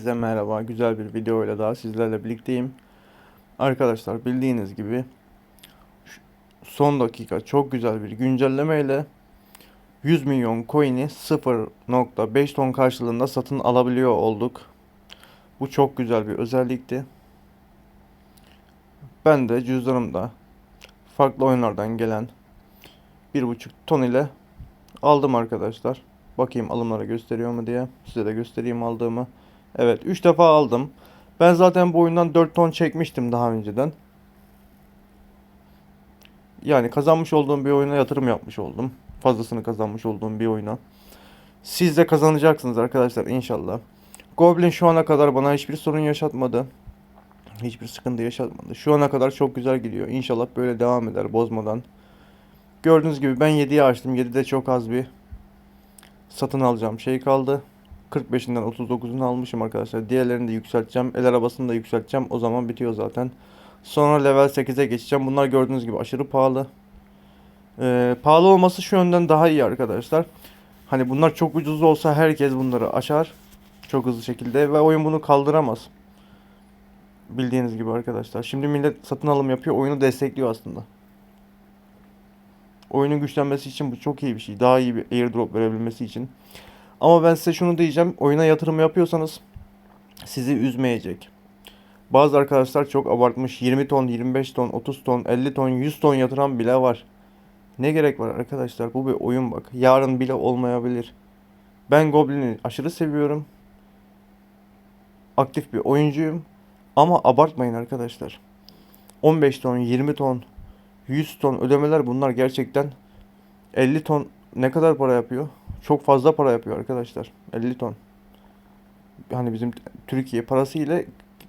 Size merhaba, güzel bir video ile daha sizlerle birlikteyim. Arkadaşlar bildiğiniz gibi son dakika çok güzel bir güncelleme ile 100 milyon coin'i 0.5 ton karşılığında satın alabiliyor olduk. Bu çok güzel bir özellikti. Ben de cüzdanımda farklı oyunlardan gelen 1.5 ton ile aldım arkadaşlar. Bakayım alımlara gösteriyor mu diye. Size de göstereyim aldığımı. Evet 3 defa aldım. Ben zaten bu oyundan 4 ton çekmiştim daha önceden. Yani kazanmış olduğum bir oyuna yatırım yapmış oldum. Fazlasını kazanmış olduğum bir oyuna. Siz de kazanacaksınız arkadaşlar inşallah. Goblin şu ana kadar bana hiçbir sorun yaşatmadı. Hiçbir sıkıntı yaşatmadı. Şu ana kadar çok güzel gidiyor. İnşallah böyle devam eder bozmadan. Gördüğünüz gibi ben 7'yi açtım. 7'de çok az bir satın alacağım şey kaldı. 45'inden 39'unu almışım arkadaşlar. Diğerlerini de yükselteceğim. El arabasını da yükselteceğim. O zaman bitiyor zaten. Sonra level 8'e geçeceğim. Bunlar gördüğünüz gibi aşırı pahalı. Ee, pahalı olması şu yönden daha iyi arkadaşlar. Hani bunlar çok ucuz olsa herkes bunları açar. Çok hızlı şekilde ve oyun bunu kaldıramaz. Bildiğiniz gibi arkadaşlar. Şimdi millet satın alım yapıyor. Oyunu destekliyor aslında. Oyunun güçlenmesi için bu çok iyi bir şey. Daha iyi bir airdrop verebilmesi için. Ama ben size şunu diyeceğim. Oyuna yatırım yapıyorsanız sizi üzmeyecek. Bazı arkadaşlar çok abartmış. 20 ton, 25 ton, 30 ton, 50 ton, 100 ton yatıran bile var. Ne gerek var arkadaşlar? Bu bir oyun bak. Yarın bile olmayabilir. Ben Goblin'i aşırı seviyorum. Aktif bir oyuncuyum. Ama abartmayın arkadaşlar. 15 ton, 20 ton, 100 ton ödemeler bunlar gerçekten 50 ton ne kadar para yapıyor? Çok fazla para yapıyor arkadaşlar. 50 ton. Hani bizim Türkiye parası ile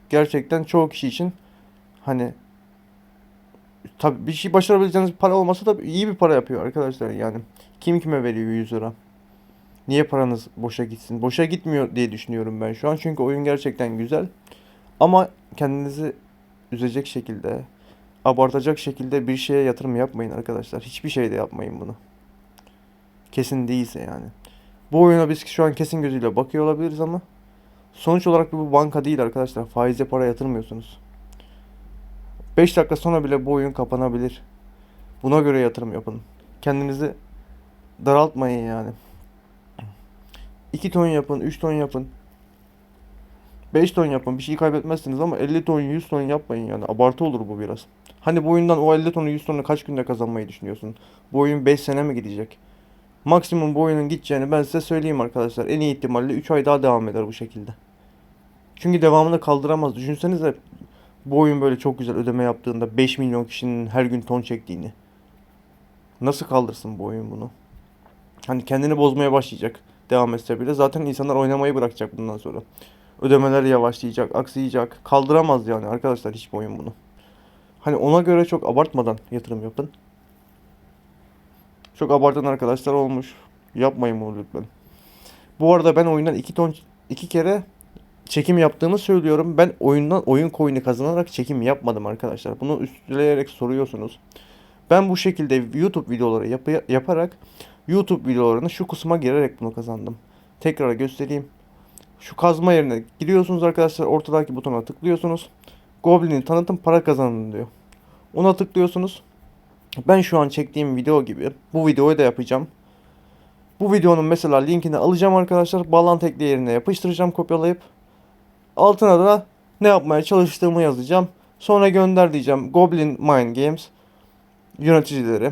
gerçekten çoğu kişi için hani tabii bir şey başarabileceğiniz para olmasa da iyi bir para yapıyor arkadaşlar yani. Kim kime veriyor 100 lira? Niye paranız boşa gitsin? Boşa gitmiyor diye düşünüyorum ben şu an. Çünkü oyun gerçekten güzel. Ama kendinizi üzecek şekilde, abartacak şekilde bir şeye yatırım yapmayın arkadaşlar. Hiçbir şeyde yapmayın bunu. Kesin değilse yani. Bu oyuna biz şu an kesin gözüyle bakıyor olabiliriz ama sonuç olarak bu banka değil arkadaşlar. Faize para yatırmıyorsunuz. 5 dakika sonra bile bu oyun kapanabilir. Buna göre yatırım yapın. Kendinizi daraltmayın yani. 2 ton yapın, 3 ton yapın. 5 ton yapın. Bir şey kaybetmezsiniz ama 50 ton, 100 ton yapmayın yani. Abartı olur bu biraz. Hani bu oyundan o 50 tonu, 100 tonu kaç günde kazanmayı düşünüyorsun? Bu oyun 5 sene mi gidecek? Maksimum bu oyunun gideceğini ben size söyleyeyim arkadaşlar. En iyi ihtimalle 3 ay daha devam eder bu şekilde. Çünkü devamını kaldıramaz. Düşünsenize bu oyun böyle çok güzel ödeme yaptığında 5 milyon kişinin her gün ton çektiğini. Nasıl kaldırsın bu oyun bunu? Hani kendini bozmaya başlayacak devam etse bile. Zaten insanlar oynamayı bırakacak bundan sonra. Ödemeler yavaşlayacak, aksayacak. Kaldıramaz yani arkadaşlar hiçbir oyun bunu. Hani ona göre çok abartmadan yatırım yapın. Çok abartan arkadaşlar olmuş. Yapmayın bunu lütfen. Bu arada ben oyundan iki ton iki kere çekim yaptığımı söylüyorum. Ben oyundan oyun coin'i kazanarak çekim yapmadım arkadaşlar. Bunu üstleyerek soruyorsunuz. Ben bu şekilde YouTube videoları yapı- yaparak YouTube videolarını şu kısma girerek bunu kazandım. Tekrar göstereyim. Şu kazma yerine giriyorsunuz arkadaşlar. Ortadaki butona tıklıyorsunuz. Goblin'i tanıtım para kazanın diyor. Ona tıklıyorsunuz. Ben şu an çektiğim video gibi bu videoyu da yapacağım. Bu videonun mesela linkini alacağım arkadaşlar. Bağlantı ekle yerine yapıştıracağım kopyalayıp. Altına da ne yapmaya çalıştığımı yazacağım. Sonra gönder diyeceğim. Goblin Mind Games yöneticileri,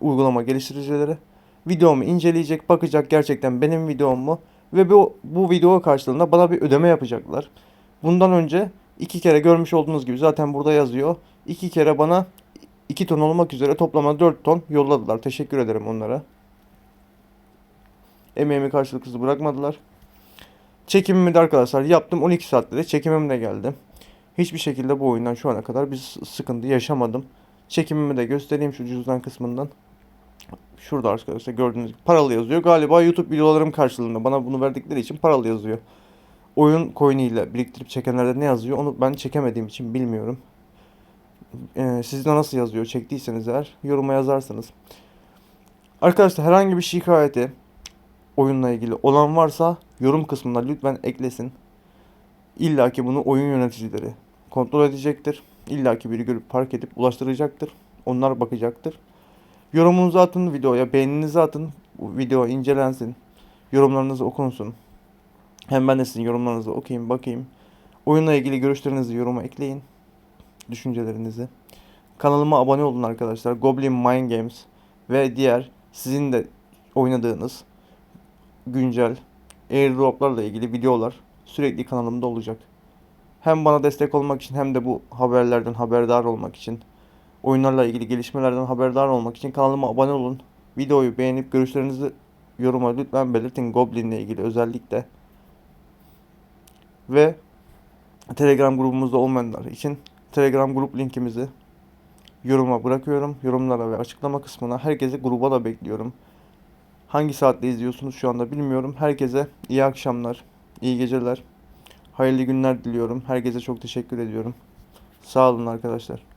uygulama geliştiricileri videomu inceleyecek, bakacak gerçekten benim videom mu ve bu, bu video karşılığında bana bir ödeme yapacaklar. Bundan önce iki kere görmüş olduğunuz gibi zaten burada yazıyor. İki kere bana 2 ton olmak üzere toplama 4 ton yolladılar. Teşekkür ederim onlara. Emeğimi karşılıksız bırakmadılar. Çekimimi de arkadaşlar yaptım. 12 saatte de çekimim de geldi. Hiçbir şekilde bu oyundan şu ana kadar bir sıkıntı yaşamadım. Çekimimi de göstereyim şu cüzdan kısmından. Şurada arkadaşlar gördüğünüz gibi paralı yazıyor. Galiba YouTube videolarım karşılığında bana bunu verdikleri için paralı yazıyor. Oyun coin'iyle biriktirip çekenlerde ne yazıyor onu ben çekemediğim için bilmiyorum. Ee, sizde nasıl yazıyor çektiyseniz eğer yoruma yazarsanız. Arkadaşlar herhangi bir şikayeti oyunla ilgili olan varsa yorum kısmına lütfen eklesin. İlla ki bunu oyun yöneticileri kontrol edecektir. İlla ki biri görüp fark edip ulaştıracaktır. Onlar bakacaktır. Yorumunuzu atın videoya, beğeninizi atın. Video incelensin. Yorumlarınız okunsun. Hem ben de sizin yorumlarınızı okuyayım, bakayım. Oyunla ilgili görüşlerinizi yoruma ekleyin. Düşüncelerinizi. Kanalıma abone olun arkadaşlar. Goblin Mind Games ve diğer sizin de oynadığınız güncel airdroplarla ilgili videolar sürekli kanalımda olacak. Hem bana destek olmak için hem de bu haberlerden haberdar olmak için, oyunlarla ilgili gelişmelerden haberdar olmak için kanalıma abone olun. Videoyu beğenip görüşlerinizi yoruma lütfen belirtin Goblin'le ilgili özellikle. Ve Telegram grubumuzda olmayanlar için Telegram grup linkimizi yoruma bırakıyorum. Yorumlara ve açıklama kısmına herkese gruba da bekliyorum. Hangi saatte izliyorsunuz şu anda bilmiyorum. Herkese iyi akşamlar, iyi geceler, hayırlı günler diliyorum. Herkese çok teşekkür ediyorum. Sağ olun arkadaşlar.